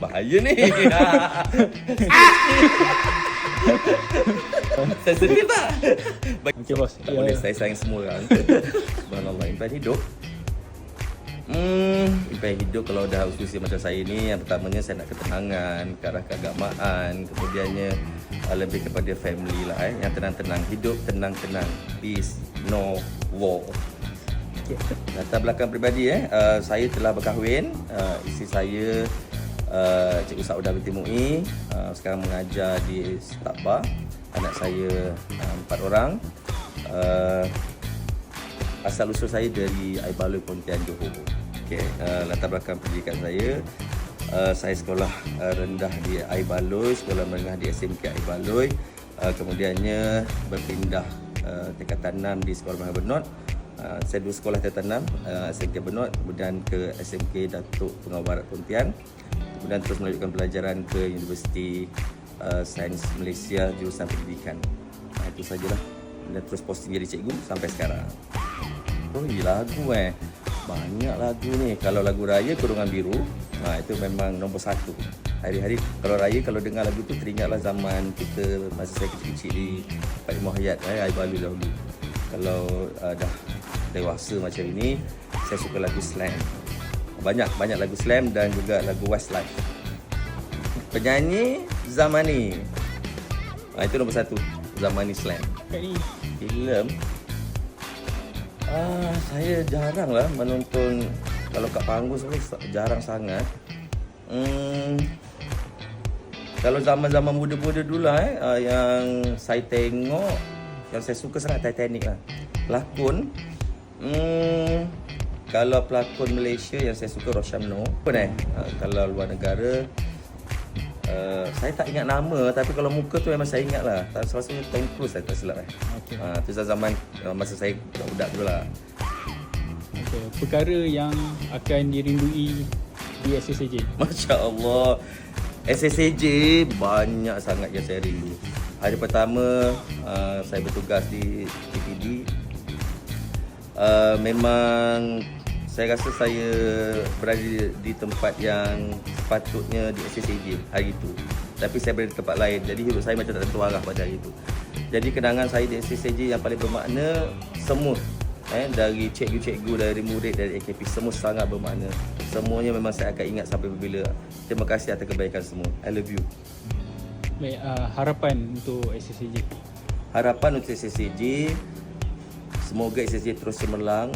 saya ni. Sensitif tak? Okey bos. Tak boleh, saya sayang semua orang. Subhanallah, impian hidup. Hmm, impian hidup kalau dah usia macam saya ni, yang pertamanya saya nak ketenangan, ke arah keagamaan, kemudiannya uh, lebih kepada family lah eh, yang tenang-tenang. Hidup tenang-tenang. Peace, no war. Latar belakang peribadi eh, uh, saya telah berkahwin, uh, isteri saya uh, Cikgu Saudah binti Mu'i, uh, sekarang mengajar di Stakbar. Anak saya uh, empat orang. Uh, asal usul saya dari Aibaloi Pontian Johor. Okey, uh, latar belakang pendidikan saya uh, saya sekolah uh, rendah di Aibaloi, sekolah menengah di SMK Aibaloi. Uh, kemudiannya berpindah uh, tingkatan 6 di Sekolah Menengah Benot. Uh, saya dulu sekolah 6 uh, SMK Benot kemudian ke SMK Datuk Pengawal Barat Pontian. Kemudian terus melanjutkan pelajaran ke Universiti uh, Sains Malaysia jurusan pendidikan. Uh, itu sajalah. Dan terus posting jadi cikgu sampai sekarang. Oh, lagu eh. Banyak lagu ni. Kalau lagu raya Kurungan Biru, ha, itu memang nombor satu. Hari-hari kalau raya kalau dengar lagu tu teringatlah zaman kita masa saya kecil-kecil di Pak Imam Hayat eh, Air Balu dahulu. Kalau uh, dah dewasa macam ini, saya suka lagu slam. Banyak banyak lagu slam dan juga lagu Westlife. Penyanyi Zamani. Ha, itu nombor satu. Zamani Slam. Filem Ah, saya jarang lah menonton kalau kat panggung sebenarnya jarang sangat. Hmm, kalau zaman-zaman muda-muda dulu lah eh, ah, yang saya tengok, yang saya suka sangat Titanic lah. Pelakon, hmm, kalau pelakon Malaysia yang saya suka Roshamno. Apa eh? Ah, kalau luar negara, Uh, saya tak ingat nama tapi kalau muka tu memang saya ingat lah. Tak salah satunya Tom Cruise saya tak silap eh. Okey. Ha, tu zaman uh, masa saya budak dulu lah. Okey. Perkara yang akan dirindui di SSAJ. Masya Allah. SSAJ banyak sangat yang saya rindu. Hari pertama uh, saya bertugas di TPD. Uh, memang saya rasa saya berada di, tempat yang sepatutnya di SSAJ hari itu. Tapi saya berada di tempat lain. Jadi hidup saya macam tak tentu arah pada hari itu. Jadi kenangan saya di SSAJ yang paling bermakna semua eh dari cikgu-cikgu dari murid dari AKP semua sangat bermakna. Semuanya memang saya akan ingat sampai bila. Terima kasih atas kebaikan semua. I love you. Baik, uh, harapan untuk SSAJ. Harapan untuk SSCJ semoga SSCJ terus cemerlang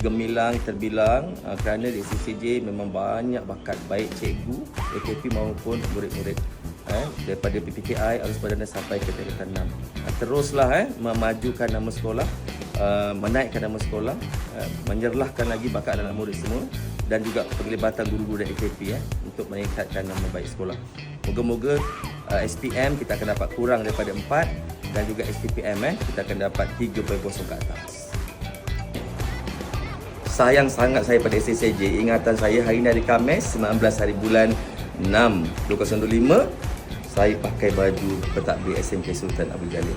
gemilang terbilang ah, kerana di SSCJ memang banyak bakat baik cikgu AKP maupun murid-murid eh, daripada PPKI Arus Perdana sampai ke tingkatan 6 Ah, teruslah eh, memajukan nama sekolah uh, menaikkan nama sekolah uh, menyerlahkan lagi bakat anak murid semua dan juga penglibatan guru-guru dan AKP eh, untuk meningkatkan nama baik sekolah moga-moga uh, SPM kita akan dapat kurang daripada 4 dan juga SPPM eh kita akan dapat 3.0 ke atas. Sayang sangat saya pada SSAJ. Ingatan saya hari ni hari Khamis 19 hari bulan 6 2025 saya pakai baju pentadbir SMK Sultan Abdul Jalil.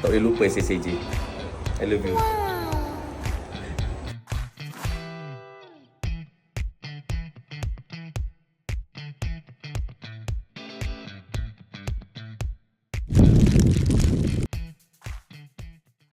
Tak boleh lupa SSAJ. I love you.